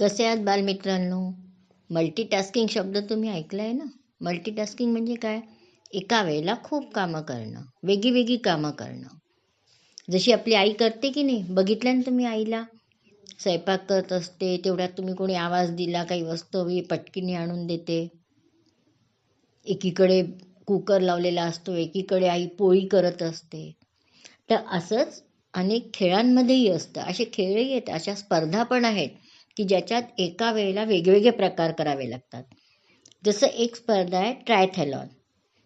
कसे आहात बालमित्रांनो? मल्टीटास्किंग शब्द तुम्ही ऐकला आहे ना? मल्टीटास्किंग म्हणजे काय? एका वेळेला खूप कामं करणं वेगळी वेगळी कामं करणं. जशी आपली आई करते की नाही बघितलं ना तुम्ही आईला? स्वयंपाक करत असते तेवढ्यात तुम्ही कोणी आवाज दिला काही वस्तू हवी पटकीने आणून देते. एकीकडे कुकर लावलेला असतो एकीकडे आई पोळी करत असते. तर असंच अनेक खेळांमध्येही असतं. असे खेळही आहेत अशा स्पर्धा पण आहेत. की ज्याच्यात एका वेळेला वेगवेगळे प्रकार करावे लागतात. जसं एक स्पर्धा आहे ट्रायथॅलॉन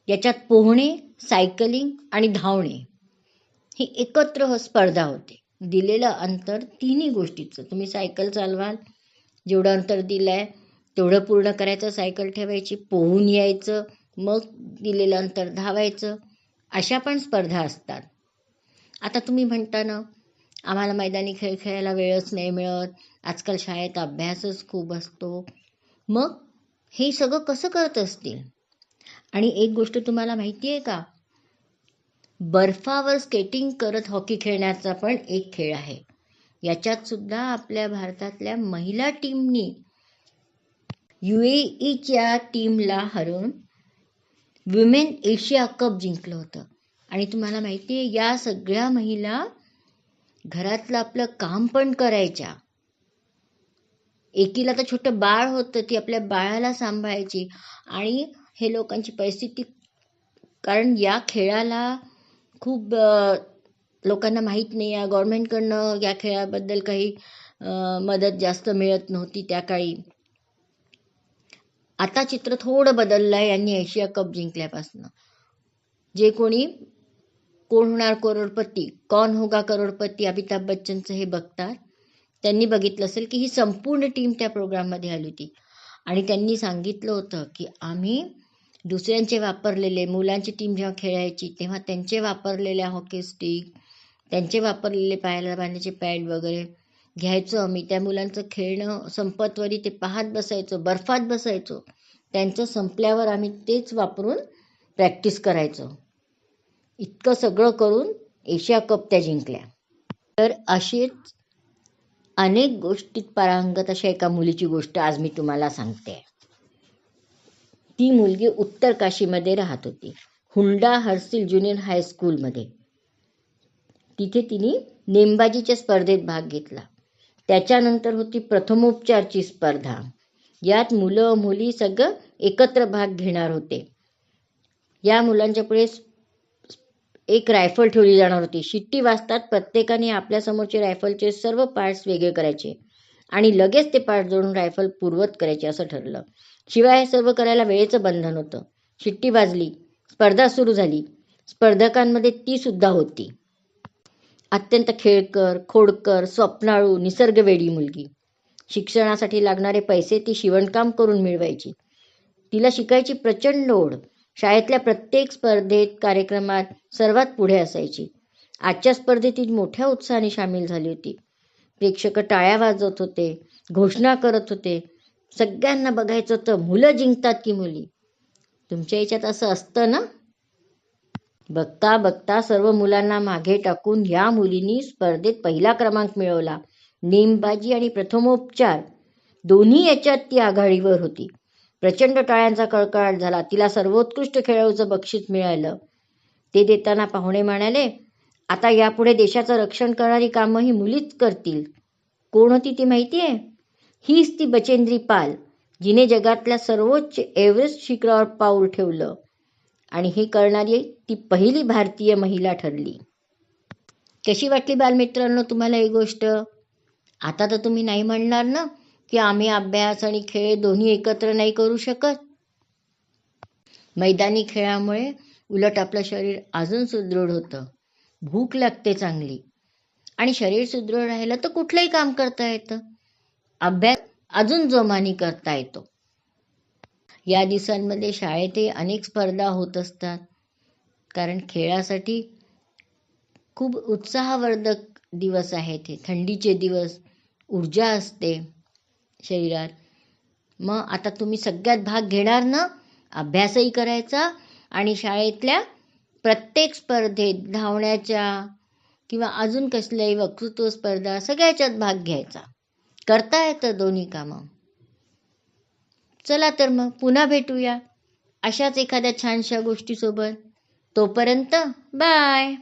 याच्यात पोहणे सायकलिंग आणि धावणे. ही एकत्र हो स्पर्धा होते. दिलेलं अंतर तिन्ही गोष्टीचं. तुम्ही सायकल चालवाल जेवढं अंतर दिलं आहे तेवढं पूर्ण करायचं सायकल ठेवायची पोहून यायचं मग दिलेलं अंतर धावायचं अशा पण स्पर्धा असतात. आता तुम्ही म्हणता ना आम्हाला मैदानी खेळ खेळायला वेळच नाही मिळत. आजकाल शाळेत अभ्यासच खूप असतो. मग हे सगळं कसं करत असतील? आणि एक गोष्ट तुम्हाला माहिती आहे का? बर्फावर स्केटिंग करत हॉकी खेळण्याचा पण एक खेळ आहे. याच्यात सुद्धा आपल्या भारतातल्या महिला टीमनी यू ए ईच्या टीमला हरवून विमेन एशिया कप जिंकलं होतं. आणि तुम्हाला माहिती आहे या सगळ्या महिला घरातलं आपलं काम पण करायच्या. एकीला तर छोटं बाळ होतं ती आपल्या बाळाला सांभाळायची. आणि हे लोकांची परिस्थिती कारण या खेळाला खूप लोकांना माहीत नाही. आहे गव्हर्मेंटकडनं या खेळाबद्दल काही मदत जास्त मिळत नव्हती त्या काळी. आता चित्र थोडं बदललं आहे यांनी एशिया कप जिंकल्यापासून. जे कोणी कोण होणार करोडपती? कौन होगा करोडपती? अमिताभ बच्चनचं हे बघतात. त्यांनी बघितलं असेल की ही संपूर्ण टीम त्या प्रोग्राममध्ये आली होती. आणि त्यांनी सांगितलं होतं की आम्ही दुसऱ्यांचे वापरलेले मुलांची टीम जेव्हा खेळायची तेव्हा त्यांचे वापरलेल्या हॉकी स्टिक त्यांचे वापरलेले पायाला बांधण्याचे पॅड वगैरे घ्यायचो आम्ही. त्या मुलांचं खेळणं संपतवरी ते पाहत बसायचो बर्फात बसायचो. त्यांचं संपल्यावर आम्ही तेच वापरून प्रॅक्टिस करायचो. इतकं सगळं करून एशिया कप त्या जिंकल्या. तर अशीच अनेक गोष्टीत पारंगत अशा एका मुलीची गोष्ट आज मी तुम्हाला सांगते. ती मुलगी उत्तर काशीमध्ये राहत होती. हुंडा हर्सिल ज्युनियर हायस्कूलमध्ये तिथे तिने नेमबाजीच्या स्पर्धेत भाग घेतला. त्याच्यानंतर होती प्रथमोपचारची स्पर्धा. यात मुलं मुली सगळं एकत्र भाग घेणार होते. या मुलांच्या पुढे एक रायफल ठेवली जाणार होती. शिट्टी वाजतात प्रत्येकाने आपल्यासमोरचे रायफलचे सर्व पार्ट्स वेगळे करायचे आणि लगेच ते पार्ट जोडून रायफल पूर्वत करायचे असं ठरलं. शिवाय हे सर्व करायला वेळेचं बंधन होतं. शिट्टी वाजली स्पर्धा सुरू झाली. स्पर्धकांमध्ये ती सुद्धा होती. अत्यंत खेळकर खोडकर स्वप्नाळू निसर्गवेडी मुलगी. शिक्षणासाठी लागणारे पैसे ती शिवणकाम करून मिळवायची. तिला शिकायची प्रचंड ओढ. शाळेतल्या प्रत्येक स्पर्धेत कार्यक्रमात सर्वात पुढे असायची. आजच्या स्पर्धेत ती मोठ्या उत्साहाने सामील झाली होती. प्रेक्षक टाळ्या वाजवत होते घोषणा करत होते. सगळ्यांना बघायचं होतं मुलं जिंकतात की मुली. तुमच्या याच्यात असं असतं ना? बघता बघता सर्व मुलांना मागे टाकून या मुलींनी स्पर्धेत पहिला क्रमांक मिळवला. नेमबाजी आणि प्रथमोपचार. दोन्ही याच्यात ती आघाडीवर होती. प्रचंड टाळ्यांचा कळकळाट झाला. तिला सर्वोत्कृष्ट खेळाडूचं बक्षीस मिळालं. ते देताना पाहुणे म्हणाले आता यापुढे देशाचं रक्षण करणारी कामं ही मुलीच करतील. कोण होती ती माहिती आहे? हीच ती बचेंद्री पाल जिने जगातल्या सर्वोच्च एव्हरेस्ट शिखरावर पाऊल ठेवलं. आणि हे करणारी ती पहिली भारतीय महिला ठरली. कशी वाटली बालमित्रांनो तुम्हाला ही गोष्ट? आता तर तुम्ही नाही म्हणणार ना? की आम्ही अभ्यास आणि खेळ दोन्ही एकत्र नाही करू शकत? मैदानी खेळामुळे उलट आपलं शरीर अजून सुदृढ होतं. भूक लागते चांगली. आणि शरीर सुदृढ राहिलं तर कुठलंही काम करता येतं. अभ्यास अजून जोमानी करता येतो. या दिवसांमध्ये शाळेतही अनेक स्पर्धा होत असतात. कारण खेळासाठी खूप उत्साहवर्धक दिवस आहेत हे. थंडीचे दिवस ऊर्जा असते. शरीरात. मग आता तुम्ही सगळ्यात भाग घेणार ना? अभ्यासही करायचा आणि शाळेतल्या प्रत्येक स्पर्धेत धावण्याच्या किंवा अजून कसल्याही वक्तृत्व स्पर्धा सगळ्याच्यात भाग घ्यायचा. करता येतं दोन्ही कामं. चला तर मग पुन्हा भेटूया अशाच एखाद्या छानशा गोष्टीसोबत. तोपर्यंत बाय!